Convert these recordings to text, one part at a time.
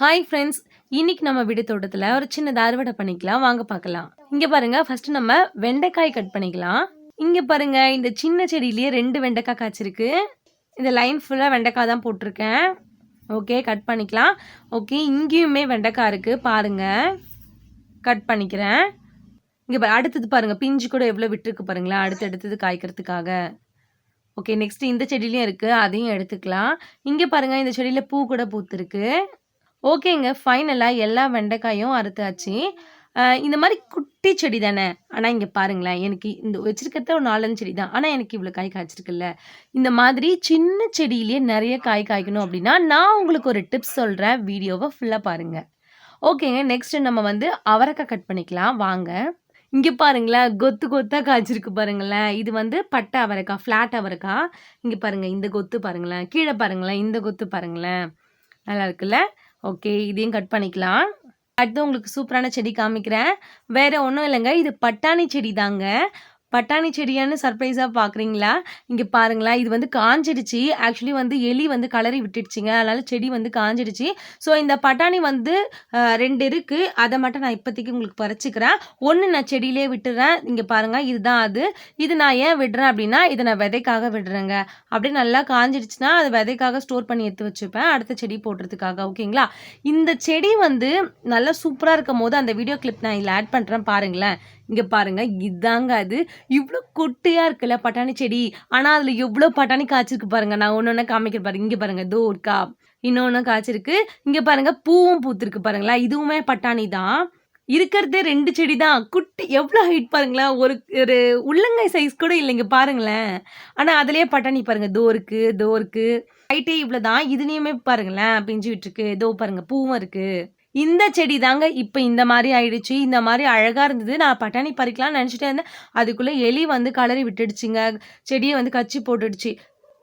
Hi friends இன்னைக்கு நம்ம வீடு தோட்டத்தில் ஒரு சின்னதாக அறுவடை பண்ணிக்கலாம். வாங்க பார்க்கலாம். இங்கே பாருங்கள் ஃபஸ்ட்டு நம்ம வெண்டைக்காய் கட் பண்ணிக்கலாம். இங்கே பாருங்கள் இந்த சின்ன செடியிலேயே ரெண்டு வெண்டைக்காய் காய்ச்சிருக்கு. இந்த லைன் ஃபுல்லாக வெண்டைக்காய் தான் போட்டிருக்கேன். ஓகே கட் பண்ணிக்கலாம். ஓகே இங்கேயுமே வெண்டைக்காய் இருக்குது பாருங்கள் கட் பண்ணிக்கிறேன். இங்கே அடுத்தது பாருங்கள் பிஞ்சு கூட எவ்வளோ விட்டுருக்கு பாருங்களேன் அடுத்து அடுத்தது காய்க்கிறதுக்காக. ஓகே நெக்ஸ்ட் இந்த செடியிலையும் இருக்குது அதையும் எடுத்துக்கலாம். இங்கே பாருங்கள் இந்த செடியில் பூ கூட பூத்துருக்கு. ஓகேங்க ஃபைனலாக எல்லா வெண்டைக்காயும் அறுத்தாச்சு. அஹ் இந்த மாதிரி குட்டி செடி தானே? ஆனால் இங்கே பாருங்களேன் எனக்கு இந்த வச்சிருக்கிறது ஒரு நாலஞ்சு செடி தான். ஆனால் எனக்கு இவ்வளோ காய் காய்ச்சிருக்குல்ல. இந்த மாதிரி சின்ன செடியிலேயே நிறைய காய் காய்க்கணும் அப்படின்னா நான் உங்களுக்கு ஒரு டிப்ஸ் சொல்கிறேன் வீடியோவை ஃபுல்லாக பாருங்கள் ஓகேங்க நெக்ஸ்ட்டு நம்ம வந்து அவரைக்காய் கட் பண்ணிக்கலாம். வாங்க. இங்கே பாருங்களேன் கொத்து கொத்தாக காய்ச்சிருக்கு பாருங்களேன். இது வந்து பட்டை அவரைக்காய் ஃப்ளாட் அவரைக்காய். இங்கே பாருங்கள் இந்த கொத்து பாருங்களேன். கீழே பாருங்களேன் இந்த கொத்து பாருங்களேன். நல்லா இருக்குல்ல? ஓகே இதையும் கட் பண்ணிக்கலாம். அடுத்து உங்களுக்கு சூப்பரான செடி காமிக்கிறேன். வேற ஒன்றும் இல்லைங்க இது பட்டாணி செடி தாங்க பட்டாணி செடியான்னு சர்ப்ரைஸாக பார்க்குறீங்களா இங்கே பாருங்களேன் இது வந்து காஞ்சிடுச்சு. ஆக்சுவலி வந்து எலி வந்து கலரி விட்டுடுச்சுங்க. அதனால் செடி வந்து காஞ்சிடுச்சு. ஸோ இந்த பட்டாணி வந்து ரெண்டு இருக்குது அதை மட்டும் நான் இப்போதைக்கு உங்களுக்கு பறிச்சுக்கிறேன். ஒன்று நான் செடியிலே விட்டுறேன். இங்கே பாருங்கள் இதுதான் அது. இது நான் ஏன் விடுறேன் அப்படின்னா இதை நான் விதைக்காக விடுறேங்க. அப்படியே நல்லா காஞ்சிடுச்சுன்னா அது விதைக்காக ஸ்டோர் பண்ணி எடுத்து வச்சுப்பேன். அடுத்த செடி போடுறதுக்காக ஓகேங்களா? இந்த செடி வந்து நல்லா சூப்பராக இருக்கும் போது அந்த வீடியோ கிளிப் நான் இதில் ஆட் பண்ணுறேன் பாருங்களேன். இங்கே பாருங்க இதாங்க அது. இவ்வளோ குட்டையாக இருக்குல்ல பட்டாணி செடி. ஆனால் அதில் எவ்வளோ பட்டாணி காய்ச்சிருக்கு பாருங்க. நான் ஒன்று ஒன்று காமிக்கிற பாருங்க இங்கே பாருங்க இதோ இருக்கா இன்னொன்று காய்ச்சிருக்கு. இங்கே பாருங்க பூவும் பூத்திருக்கு பாருங்களா. இதுவுமே பட்டாணி தான். இருக்கிறதே ரெண்டு செடி தான். குட்டி எவ்வளோ ஹைட் பாருங்களேன் ஒரு ஒரு உள்ளங்கை சைஸ் கூட இல்லைங்க பாருங்களேன். ஆனால் அதுலேயே பட்டாணி பாருங்கள் தோருக்கு தோருக்கு ஹைட்டே இவ்வளோ தான் இதுலேயுமே பாருங்களேன் பிஞ்சு விட்டுருக்கு. தோ பாருங்கள் பூவும் இருக்குது இந்த செடி தாங்க இப்போ இந்த மாதிரி ஆயிடுச்சு இந்த மாதிரி அழகாக இருந்தது நான் பட்டாணி பறிக்கலாம்னு நினச்சிட்டே இருந்தேன். அதுக்குள்ளே எலி வந்து கலரி விட்டுடுச்சுங்க செடியை வந்து கச்சி போட்டுடுச்சு.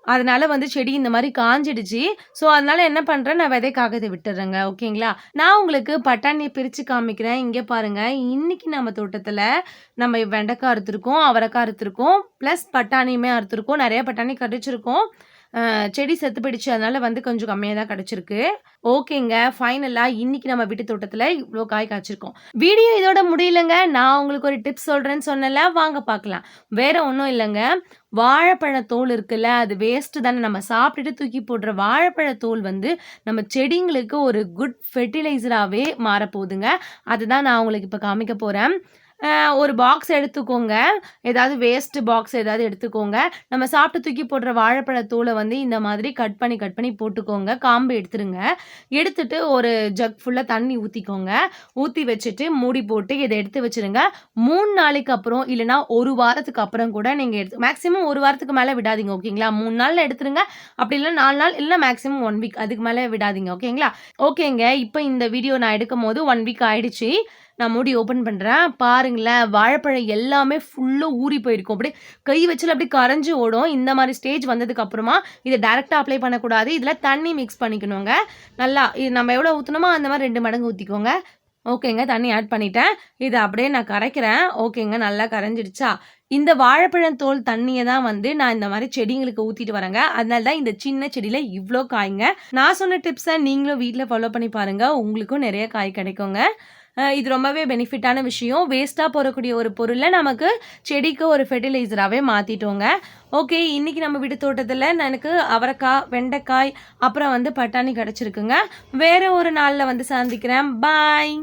அதனால வந்து செடி இந்த மாதிரி காஞ்சிடுச்சு. ஸோ அதனால என்ன பண்ணுறேன் நான் விதைக்காக இதை விட்டுறேங்க ஓகேங்களா? நான் உங்களுக்கு பட்டாணியை பிரித்து காமிக்கிறேன். இங்கே பாருங்க இன்னைக்கு நம்ம தோட்டத்தில் நம்ம வெண்டைக்காய் அறுத்துருக்கோம் அவரைக்காய் அறுத்துருக்கோம் ப்ளஸ் பட்டாணியுமே அறுத்துருக்கோம் நிறைய பட்டாணி கடிச்சிருக்கோம் செடி செத்து போயிடுச்சு. அதனால வந்து கொஞ்சம் கம்மியாக தான் கிடச்சிருக்கு. ஓகேங்க. ஃபைனலாக இன்னைக்கு நம்ம வீட்டு தோட்டத்தில் இவ்வளோ காய் காய்ச்சிருக்கோம். வீடியோ இதோட முடியலங்க. நான் உங்களுக்கு ஒரு டிப்ஸ் சொல்கிறேன்னு சொன்னல வாங்க பார்க்கலாம். வேற ஒன்றும் இல்லைங்க. வாழைப்பழ தோல் இருக்குல்ல அது வேஸ்ட்டு தானே. நம்ம சாப்பிட்டுட்டு தூக்கி போடுற வாழைப்பழ தோல் வந்து நம்ம செடிங்களுக்கு ஒரு குட் ஃபெர்டிலைசராகவே மாறப்போகுதுங்க. அதுதான் நான் உங்களுக்கு இப்போ காமிக்க போகிறேன் ஒரு பாக்ஸ் எடுத்துக்கோங்க. ஏதாவது வேஸ்ட்டு பாக்ஸ் ஏதாவது எடுத்துக்கோங்க. நம்ம சாப்பிட்டு தூக்கி போடுற வாழைப்பழ தூளை வந்து இந்த மாதிரி கட் பண்ணி கட் பண்ணி போட்டுக்கோங்க. காம்பு எடுத்துருங்க. எடுத்துட்டு ஒரு ஜக் ஃபுல்லாக தண்ணி ஊற்றிக்கோங்க ஊற்றி வச்சுட்டு மூடி போட்டு இதை எடுத்து வச்சிருங்க. மூணு நாளைக்கு அப்புறம் இல்லைனா ஒரு வாரத்துக்கு அப்புறம் கூட நீங்கள் எடுத்து மேக்ஸிமம் ஒரு வாரத்துக்கு மேலே விடாதீங்க ஓகேங்களா? மூணு நாளில் எடுத்துருங்க. அப்படி இல்லை நாலு நாள் இல்லை மேக்ஸிமம் ஒன் வீக் அதுக்கு மேலே விடாதீங்க ஓகேங்களா? ஓகேங்க. இப்போ இந்த வீடியோ நான் எடுக்கும் போது ஒன் வீக் ஆயிடுச்சு. நான் மூடி ஓப்பன் பண்ணுறேன் பாருங்களேன் வாழைப்பழம் எல்லாமே ஃபுல்லாக ஊறி போயிருக்கும். அப்படியே கை வச்சுல அப்படியே கரைஞ்சி ஓடும். இந்த மாதிரி ஸ்டேஜ் வந்ததுக்கப்புறமா இதை டேரெக்டாக அப்ளை பண்ணக்கூடாது. இதில் தண்ணி மிக்ஸ் பண்ணிக்கணுங்க. நல்லா இது நம்ம எவ்வளோ ஊற்றணுமோ அந்த மாதிரி ரெண்டு மடங்கு ஊற்றிக்கோங்க ஓகேங்க தண்ணி ஆட் பண்ணிட்டேன். இதை அப்படியே நான் கரைக்கிறேன். ஓகேங்க நல்லா கரைஞ்சிடுச்சா? இந்த வாழைப்பழம் தோல் தண்ணியை தான் வந்து நான் இந்த மாதிரி செடிங்களுக்கு ஊற்றிட்டு வரேங்க. அதனால தான் இந்த சின்ன செடியில் இவ்வளோ காய்ங்க. நான் சொன்ன டிப்ஸை நீங்களும் வீட்டில் ஃபாலோ பண்ணி பாருங்கள் உங்களுக்கும் நிறைய காய் கிடைக்குங்க. இது ரொம்பவே பெனிஃபிட்டான விஷயம். வேஸ்ட்டாக போகக்கூடிய ஒரு பொருளை நமக்கு செடிக்கு ஒரு ஃபெர்டிலைசராகவே மாற்றிட்டோங்க ஓகே இன்றைக்கி நம்ம வீட்டு தோட்டத்தில் எனக்கு அவரைக்காய் வெண்டைக்காய் அப்புறம் வந்து பட்டாணி கிடச்சிருக்குங்க. வேறு ஒரு நாளில் வந்து சந்திக்கிறேன். பாய்